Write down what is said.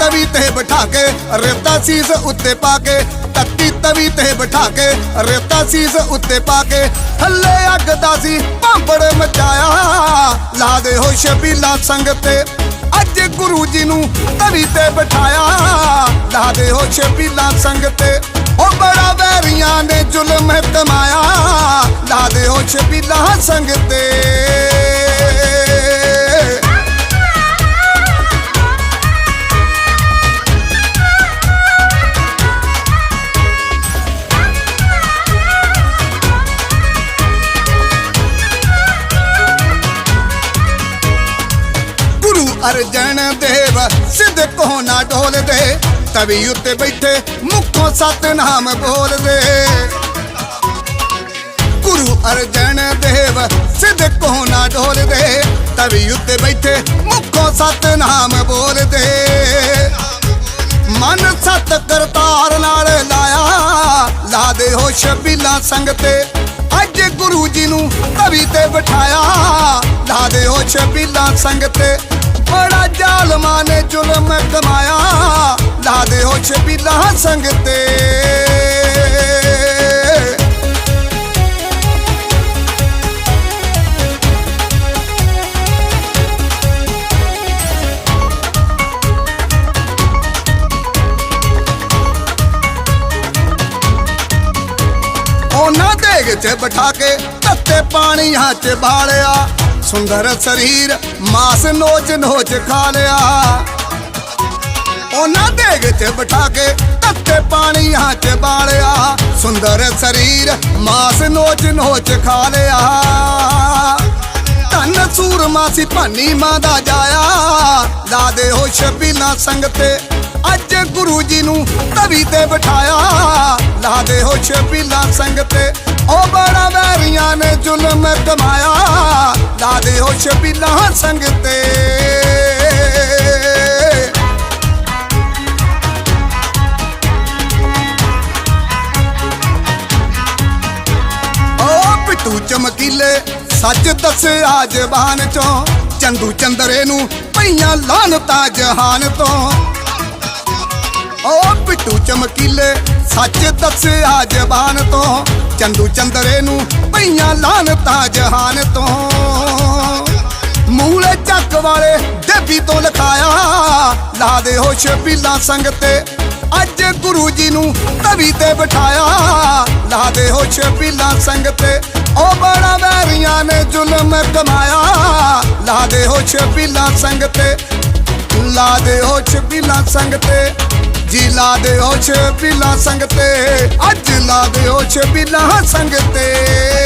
ਤਵੀ ਤੇ ਬਿਠਾ ਕੇ ਰੇਤਾ ਸੀਸ ਉੱਤੇ ਪਾ ਕੇ, ਤੱਤੀ ਤਵੀ ਤੇ ਬਿਠਾ ਕੇ ਰੇਤਾ ਸੀਸ ਉੱਤੇ ਪਾ ਕੇ, ਥੱਲੇ ਅੱਗ ਦਾ ਸੀ ਭਾਂਬੜ ਮਚਾਇਆ। ਲਾ ਦੇ ਹੋ ਸ਼ਬੀਲਾ ਸੰਗ ਤੇ ਅੱਜ ਗੁਰੂ ਜੀ ਨੂੰ ਤਵੀ ਤੇ ਬਿਠਾਇਆ। ਲਾ ਦੇ ਹੋ ਸ਼ਬੀਲਾ ਸੰਗ ਤੇ ਉਹ ਬੜਾ ਵੈਰੀਆਂ ਨੇ ਜ਼ੁਲਮ ਤਮਾਇਆ ਲਾ ਦੇ ਹੋ ਸ਼ਬੀਲਾ ਸੰਗ ਤੇ ਗੁਰੂ ਅਰਜਨ ਦੇਵ ਸਿੱਧ ਕੋ ਨਾ ਢੋਲਦੇ, ਤਵੀ ਉੱਤੇ ਬੈਠੇ, ਮੁਖੋਂ ਸਤਨਾਮ ਬੋਲਦੇ। ਗੁਰੂ ਅਰਜਨ ਦੇਵ, ਸਿੱਧ ਕੋ ਨਾ ਢੋਲਦੇ, ਤਵੀ ਉੱਤੇ ਬੈਠੇ, ਮੁਖੋਂ ਸਤਨਾਮ ਬੋਲਦੇ। ਮਨ ਸਤ ਕਰਤਾਰ ਨਾਲ ਲਾਇਆ, ਲਾ ਦੇ ਹੋ ਸ਼ਬੀਲਾ ਸੰਗ ਤੇ ਅੱਜ ਗੁਰੂ ਜੀ ਨੂੰ ਤਵੀ ਤੇ ਬਿਠਾਇਆ, ਲਾ ਦੇ ਹੋ ਸ਼ਬੀਲਾ ਸੰਗ ਤੇ ਬੜਾ ਜ਼ਾਲਮਾਂ ਨੇ ਜ਼ੁਲਮ ਕਮਾਇਆ। ਲਾ ਦੇ ਹੋ ਸ਼ਬੀਲਾ ਸੰਗ ਤੇ। ਉਹਨਾਂ ਦੇ ਵਿੱਚ ਬਿਠਾ ਕੇ ਤੱਤੇ ਪਾਣੀ ਹੱਥ ਬਾਲਿਆ। ਸੁੰਦਰ ਸਰੀਰ, ਮਾਸ ਨੋਚ ਨੋਚ ਖਾ ਲਿਆ। ਉਹਨਾਂ ਦੇਗ 'ਚ ਬਿਠਾ ਕੇ ਤੱਤੇ ਪਾਣੀਆਂ 'ਚ ਬਾਲਿਆ। ਸੁੰਦਰ ਸਰੀਰ, ਮਾਸ ਨੋਚ ਨੋਚ ਖਾ ਲਿਆ। ਧੰਨ ਸੂਰਮਾ ਸੀ ਭਾਨੀ ਮਾਂ ਦਾ ਜਾਇਆ। ਲਾ ਦੇ ਹੋ ਸ਼ਬੀਲਾ ਸੰਗ ਤੇ ਅੱਜ ਗੁਰੂ ਜੀ ਨੂੰ ਤਵੀ ਤੇ ਬਿਠਾਇਆ। ਲਾ ਦੇ ਹੋ ਸ਼ਬੀਲਾ ਸੰਗ ਉਹ ਬੜਾ ਵੈਰੀਆਂ ਨੇ ਜ਼ੁਲਮ ਕਮਾਇਆ। ਹੋ ਸ਼ਬੀਲਾ ਸੰਗ ਤੇ। ਓ ਪਿੱਟੂ ਚਮਕੀਲੇ, ਸੱਚ ਦੱਸਿਆ ਜ਼ਬਾਨ ਚੋਂ। ਚੰਦੂ ਚੰਦਰੇ ਨੂੰ ਪਈਆਂ ਲਾਨਤਾਂ ਜਹਾਨ ਤੋਂ। ਓ ਪਿੱਟੂ ਚਮਕੀਲੇ, ਸੱਚ ਦੱਸਿਆ ਜ਼ਬਾਨ ਤੋਂ। ਚੰਦੂ ਚੰਦਰੇ ਨੂੰ ਪਈਆਂ ਲਾਨਤਾਂ ਜਹਾਨ ਤੋਂ। ਦੇਵੀ ਤੋਂ ਲਿਖਾਇਆ, ਲਾ ਦੇ ਹੋ ਸ਼ਬੀਲਾ ਸੰਗ ਤੇ ਅੱਜ ਗੁਰੂ ਜੀ ਨੂੰ ਤਵੀ ਤੇ ਬਿਠਾਇਆ, ਲਾ ਦੇ ਹੋ ਸ਼ਬੀਲਾ ਸੰਗ ਤੇ ਉਹ ਬੜਾ ਵੈਰੀਆਂ ਨੇ ਜ਼ੁਲਮ ਕਮਾਇਆ, ਲਾ ਦੇ ਹੋ ਸ਼ਬੀਲਾ ਸੰਗ ਤੇ ਲਾ ਦੇ ਹੋ ਛਬੀਲਾ ਸੰਗ ਤੇ ਜੀ ਲਾ ਦੇ ਹੋ ਛਬੀਲਾ ਸੰਗ ਤੇ ਅੱਜ ਲਾ ਦੇ ਹੋ ਛਬੀਲਾ ਸੰਗ ਤੇ